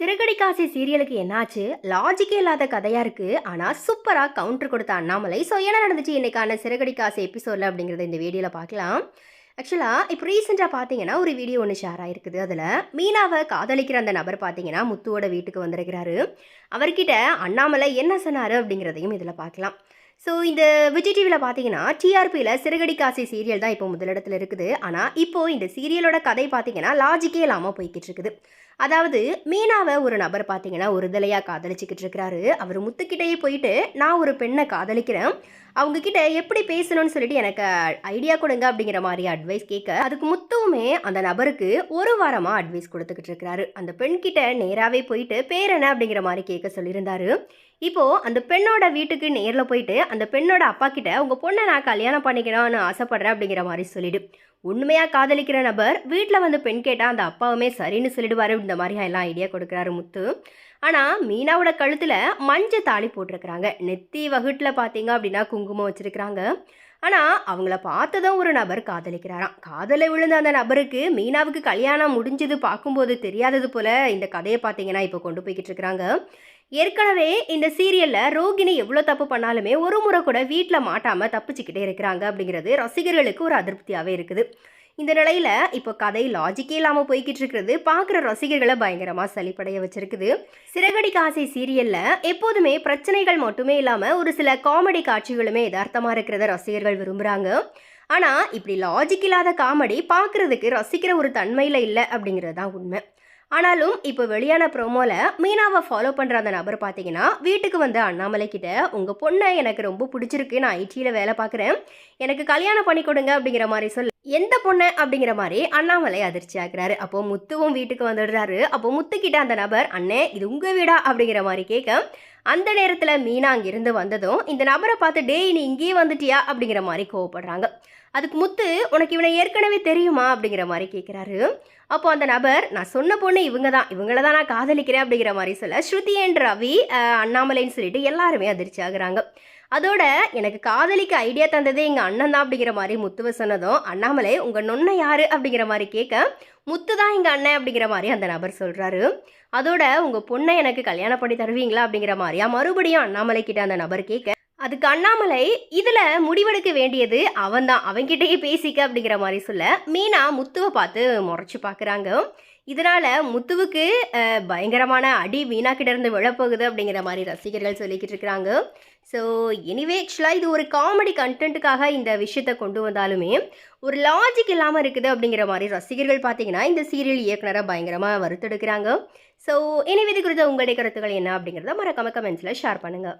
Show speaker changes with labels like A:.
A: சிறுகடிக்காசி சீரியலுக்கு என்னாச்சு? லாஜிக்கே இல்லாத கதையா இருக்கு. ஆனா சூப்பரா கவுண்டர் கொடுத்த அண்ணாமலை ஸோ என்ன நடந்துச்சு இன்னைக்கான சிறகடிக்காசி எபிசோட்ல அப்படிங்கறத இந்த வீடியோல பார்க்கலாம். ஆக்சுவலாக இப்போ ரீசெண்டாக பார்த்தீங்கன்னா ஒரு வீடியோ ஒன்று ஷேர் ஆகிருக்குது அதில் மீனாவை காதலிக்கிற அந்த நபர் பார்த்தீங்கன்னா முத்துவோட வீட்டுக்கு வந்திருக்கிறாரு. அவர்கிட்ட அண்ணாமலை என்ன சொன்னார் அப்படிங்கிறதையும் இதில் பார்க்கலாம். ஸோ இந்த விஜய் டிவியில் பார்த்தீங்கன்னா டிஆர்பியில் சிறகடி காசி சீரியல் தான் இப்போ முதலிடத்தில் இருக்குது. ஆனால் இப்போது இந்த சீரியலோட கதை பார்த்தீங்கன்னா லாஜிக்கே இல்லாமல் போய்கிட்டு இருக்குது. அதாவது மீனாவை ஒரு நபர் பார்த்தீங்கன்னா ஒரு தலையாக காதலிச்சுக்கிட்டு இருக்கிறாரு. அவர் முத்துக்கிட்டேயே போயிட்டு நான் ஒரு பெண்ணை காதலிக்கிறேன். அவங்கக்கிட்ட எப்படி பேசணும்னு சொல்லிட்டு எனக்கு ஐடியா கொடுங்க அப்படிங்கிற மாதிரி அட்வைஸ் கேட்க அதுக்கு முத்துவுமே அந்த நபருக்கு ஒரு வாரமாக அட்வைஸ் கொடுத்துக்கிட்டு இருக்கிறாரு. அந்த பெண்கிட்ட நேராகவே போயிட்டு பேர் என்ன? அப்படிங்கிற மாதிரி கேட்க சொல்லியிருந்தாரு. இப்போது அந்த பெண்ணோட வீட்டுக்கு நேரில் போயிட்டு அந்த பெண்ணோட அப்பா கிட்ட உங்கள் பொண்ணை நான் கல்யாணம் பண்ணிக்கணும்னு ஆசைப்பட்றேன் அப்படிங்கிற மாதிரி சொல்லிடு. உண்மையாக காதலிக்கிற நபர் வீட்டில் வந்து பெண் கேட்டால் அந்த அப்பாவுமே சரின்னு சொல்லிடுவாரு இந்த மாதிரி எல்லாம் ஐடியா கொடுக்குறாரு முத்து. ஆனால் மீனாவோட கழுத்தில் மஞ்சள் தாலி போட்டிருக்கிறாங்க. நெத்தி வகுட்டில் பார்த்தீங்க அப்படின்னா குங்குமம் வச்சுருக்கிறாங்க. ஆனால் அவங்கள பார்த்ததும் ஒரு நபர் காதலிக்கிறாராம். காதலை விழுந்த அந்த நபருக்கு மீனாவுக்கு கல்யாணம் முடிஞ்சது பார்க்கும்போது தெரியாதது போல இந்த கதையை பார்த்தீங்கன்னா இப்போ கொண்டு போய்கிட்டு இருக்கிறாங்க. ஏற்கனவே இந்த சீரியலில் ரோகிணி எவ்வளோ தப்பு பண்ணாலுமே ஒரு முறை கூட வீட்டில் மாட்டாமல் தப்பிச்சுக்கிட்டே இருக்கிறாங்க அப்படிங்கிறது ரசிகர்களுக்கு ஒரு அதிருப்தியாகவே இருக்குது. இந்த நிலையில் இப்போ கதை லாஜிக்கே இல்லாமல் போய்கிட்டு இருக்கிறது. பார்க்குற ரசிகர்களை பயங்கரமாக சளிப்படைய வச்சிருக்குது. சிறகடி காசை சீரியலில் எப்போதுமே பிரச்சனைகள் மட்டுமே இல்லாமல் ஒரு சில காமெடி காட்சிகளுமே யதார்த்தமாக இருக்கிறத ரசிகர்கள் விரும்புகிறாங்க ஆனால் இப்படி லாஜிக் இல்லாத காமெடி பார்க்குறதுக்கு ரசிக்கிற ஒரு தன்மையில் இல்லை அப்படிங்கிறது தான் உண்மை. ஆனாலும் இப்போ வெளியான ப்ரோமோவில் மீனாவை ஃபாலோ பண்ணுற அந்த நபர் பார்த்தீங்கன்னா வீட்டுக்கு வந்து அண்ணாமலை கிட்ட உங்கள் பொண்ணை எனக்கு ரொம்ப பிடிச்சிருக்கு நான் ஐடியில் வேலை பார்க்குறேன் எனக்கு கல்யாணம் பண்ணி கொடுங்க அப்படிங்கிற மாதிரி சொல்ல எந்த பொண்ணு? அப்படிங்கிற மாதிரி அண்ணாமலை அதிர்ச்சி ஆகிறாரு. அப்போ முத்துவும் வீட்டுக்கு வந்துடுறாரு. அப்போ முத்துக்கிட்ட அந்த நபர் அண்ணே இது உங்கள் வீடா? அப்படிங்கிற மாதிரி கேட்க அந்த நேரத்தில் மீனா அங்கிருந்து வந்ததும் இந்த நபரை பார்த்து டேய் நீ இங்கேயே வந்துட்டியா? அப்படிங்கிற மாதிரி கோவப்படுறாங்க. அதுக்கு முத்து உனக்கு இவனை ஏற்கனவே தெரியுமா? அப்படிங்கிற மாதிரி கேட்குறாரு அப்போ அந்த நபர் நான் சொன்ன பொண்ணு இவங்க தான். இவங்கள தான் நான் காதலிக்கிறேன். அப்படிங்கிற மாதிரி சொல்ல ஸ்ருதி அண்ட் ரவி அண்ணாமலைன்னு சொல்லிட்டு எல்லாருமே அதிர்ச்சி ஆகுறாங்க. அதோட எனக்கு காதலிக்க ஐடியா தந்ததே எங்கள் அண்ணன் தான். அப்படிங்கிற மாதிரி முத்துவ சொன்னதும் அண்ணாமலை உங்கள் நொன்னை யாரு? அப்படிங்கிற மாதிரி கேட்க முத்து தான் எங்கள் அண்ணன் அப்படிங்கிற மாதிரி அந்த நபர் சொல்கிறாரு அதோட உங்கள் பொண்ணை எனக்கு கல்யாணம் பண்ணி தருவீங்களா அப்படிங்கிற மாதிரியா? மறுபடியும் அண்ணாமலை கிட்ட அந்த நபர் கேட்க அதுக்கு அண்ணாமலை இதில் முடிவெடுக்க வேண்டியது அவன் தான் அவன்கிட்டயே பேசிக்க அப்படிங்கிற மாதிரி சொல்ல மீனா முத்துவை பார்த்து முறைச்சி பார்க்குறாங்க இதனால் முத்துவுக்கு பயங்கரமான அடி மீனா இருந்து விழப்போகுது அப்படிங்கிற மாதிரி ரசிகர்கள் சொல்லிக்கிட்டு இருக்கிறாங்க ஸோ எனிவே ஆக்சுவலாக இது ஒரு காமெடி கண்டென்ட்டுக்காக இந்த விஷயத்தை கொண்டு வந்தாலுமே ஒரு லாஜிக் இல்லாமல் இருக்குது அப்படிங்கிற மாதிரி ரசிகர்கள் பார்த்தீங்கன்னா இந்த சீரியல் இயக்குனரை பயங்கரமாக வறுத்தெடுக்கிறாங்க ஸோ எனிவே இது குறித்த உங்களுடைய கருத்துக்கள் என்ன அப்படிங்கிறத மறக்காம கமெண்ட்ஸில் ஷேர் பண்ணுங்கள்